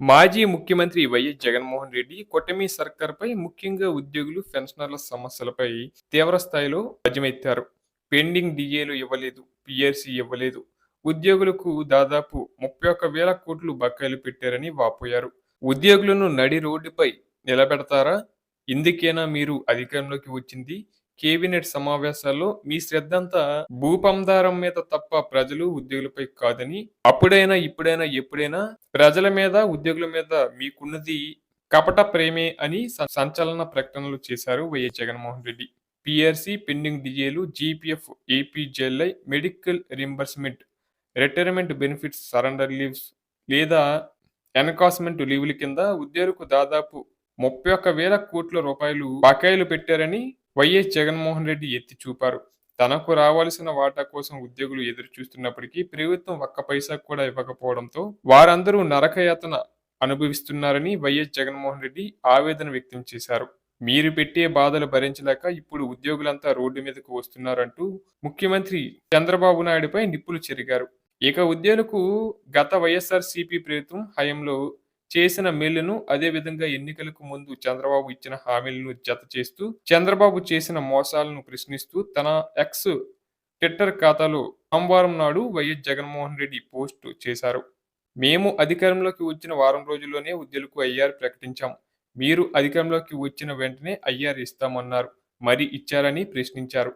మాజీ ముఖ్యమంత్రి వైఎస్ జగన్మోహన్ రెడ్డి కూటమి సర్కార్పై ముఖ్యంగా ఉద్యోగులు పెన్షనర్ల సమస్యలపై తీవ్ర స్థాయిలో ధ్వజమెత్తారు పెండింగ్ డిఏలు ఇవ్వలేదు పిఆర్సీ ఇవ్వలేదు. ఉద్యోగులకు దాదాపు ముప్పై ఒక్క వేల కోట్లు బకాయిలు పెట్టారని వాపోయారు. ఉద్యోగులను నడి రోడ్డుపై నిలబెడతారా? ఇందుకేనా మీరు అధికారంలోకి వచ్చింది? కేబినెట్ సమావేశాల్లో మీ శ్రద్ధంతా భూపందారం మీద తప్ప ప్రజలు ఉద్యోగులపై కాదని అప్పుడైనా ఇప్పుడైనా ఎప్పుడైనా ప్రజల మీద ఉద్యోగుల మీద మీకున్నది కపట ప్రేమే అని సంచలన ప్రకటనలు చేశారు YS Jaganmohan Reddy. PRC pending డిజేలు GPF APGLI medical reimbursement retirement benefits surrender leaves లేదా ఎన్కాస్మెంట్ లీవుల కింద ఉద్యోగులకు దాదాపు ముప్పై ఒక్క వేల కోట్ల రూపాయలు బకాయిలు పెట్టారని వైఎస్ జగన్మోహన్ రెడ్డి ఎత్తి చూపారు. తనకు రావాల్సిన వాటా కోసం ఉద్యోగులు ఎదురు చూస్తున్నప్పటికీ ప్రభుత్వం ఒక్క పైసా కూడా ఇవ్వకపోవడంతో వారందరూ నరకయాతన అనుభవిస్తున్నారని వైఎస్ జగన్మోహన్ రెడ్డి ఆవేదన వ్యక్తం చేశారు. మీరు పెట్టే బాధలు భరించలేక ఇప్పుడు ఉద్యోగులంతా రోడ్డు మీదకు వస్తున్నారంటూ ముఖ్యమంత్రి చంద్రబాబు నాయుడుపై నిప్పులు చెరిగారు. ఇక ఉద్యోగులకు గత వైఎస్ఆర్ సిపి ప్రభుత్వం హయాంలో చేసిన మేలును అదే విధంగా ఎన్నికలకు ముందు చంద్రబాబు ఇచ్చిన హామీలను జత చేస్తూ చంద్రబాబు చేసిన మోసాలను ప్రశ్నిస్తూ తన ఎక్స్ ట్విట్టర్ ఖాతాలో సోమవారం నాడు వైఎస్ జగన్మోహన్ రెడ్డి పోస్ట్ చేశారు. మేము అధికారంలోకి వచ్చిన వారం రోజుల్లోనే ఉద్యోగులకు ఐఆర్ ప్రకటించాం. మీరు అధికారంలోకి వచ్చిన వెంటనే ఐఆర్ ఇస్తామన్నారు. మరి ఇచ్చారని ప్రశ్నించారు.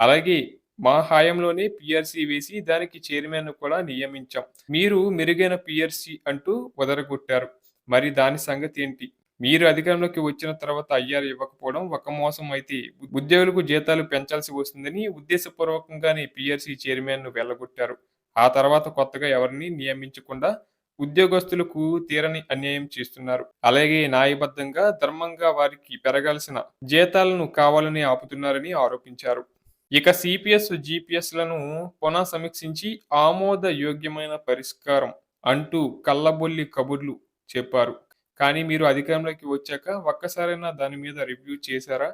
అలాగే మా హాయంలోనే పిఆర్సీ వేసి దానికి చైర్మన్ కూడా నియమించాం. మీరు మెరుగైన పిఆర్సీ అంటూ వదరగొట్టారు. మరి దాని సంగతి ఏంటి? మీరు అధికారంలోకి వచ్చిన తర్వాత ఐఆర్ ఇవ్వకపోవడం ఒక మోసం అయితే ఉద్యోగులకు జీతాలు పెంచాల్సి వస్తుందని ఉద్దేశపూర్వకంగానే పిఆర్సీ చైర్మన్ను వెళ్ళగొట్టారు. ఆ తర్వాత కొత్తగా ఎవరిని నియమించకుండా ఉద్యోగస్తులకు తీరని అన్యాయం చేస్తున్నారు. అలాగే న్యాయబద్ధంగా ధర్మంగా వారికి పెరగాల్సిన జీతాలను కావాలని ఆపుతున్నారని ఆరోపించారు. ఇక సిపిఎస్ జిపిఎస్లను పునః సమీక్షించి ఆమోదయోగ్యమైన పరిష్కారం అంటూ కళ్ళబొల్లి కబుర్లు చెప్పారు. కానీ మీరు అధికారంలోకి వచ్చాక ఒక్కసారైనా దాని మీద రివ్యూ చేశారా?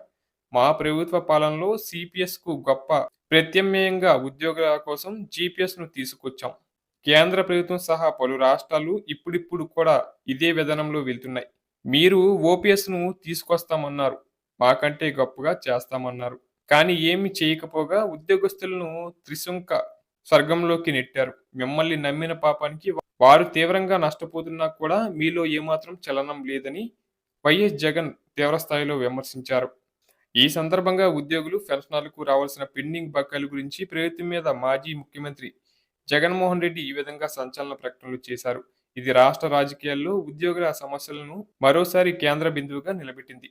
మా ప్రభుత్వ పాలనలో సిపిఎస్కు గొప్ప ప్రత్యామ్నాయంగా ఉద్యోగుల కోసం జిపిఎస్ను తీసుకొచ్చాం. కేంద్ర ప్రభుత్వం సహా పలు రాష్ట్రాలు ఇప్పుడిప్పుడు కూడా ఇదే విధానంలో వెళ్తున్నాయి. మీరు ఓపీఎస్ను తీసుకొస్తామన్నారు. మాకంటే గొప్పగా చేస్తామన్నారు. కానీ ఏమి చేయకపోగా ఉద్యోగస్తులను త్రిశంక స్వర్గంలోకి నెట్టారు. మిమ్మల్ని నమ్మిన పాపానికి వారు తీవ్రంగా నష్టపోతున్నా కూడా మీలో ఏమాత్రం చలనం లేదని వైఎస్ జగన్ తీవ్రస్థాయిలో విమర్శించారు. ఈ సందర్భంగా ఉద్యోగులు పెన్షనర్లకు రావాల్సిన పెండింగ్ బకాయిల గురించి ప్రభుత్వం మీద మాజీ ముఖ్యమంత్రి జగన్మోహన్ రెడ్డి ఈ విధంగా సంచలన ప్రకటనలు చేశారు. ఇది రాష్ట్ర రాజకీయాల్లో ఉద్యోగుల సమస్యలను మరోసారి కేంద్ర బిందువుగా నిలబెట్టింది.